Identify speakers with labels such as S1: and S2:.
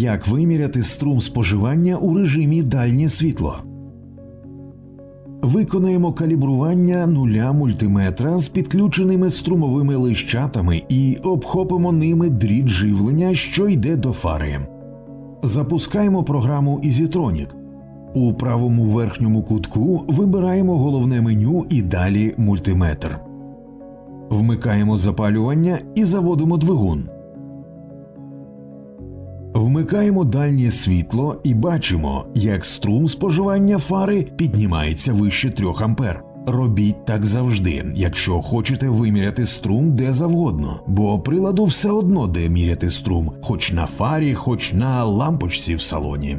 S1: як виміряти струм споживання у режимі дальнє світло. Виконаємо калібрування нуля мультиметра з підключеними струмовими лищатами і обхопимо ними дріт живлення, що йде до фари. Запускаємо програму EasyTronic. У правому верхньому кутку вибираємо головне меню і далі мультиметр. Вмикаємо запалювання і заводимо двигун. Вмикаємо дальнє світло і бачимо, як струм споживання фари піднімається вище 3 ампер. Робіть так завжди, якщо хочете виміряти струм де завгодно, бо приладу все одно де міряти струм, хоч на фарі, хоч на лампочці в салоні.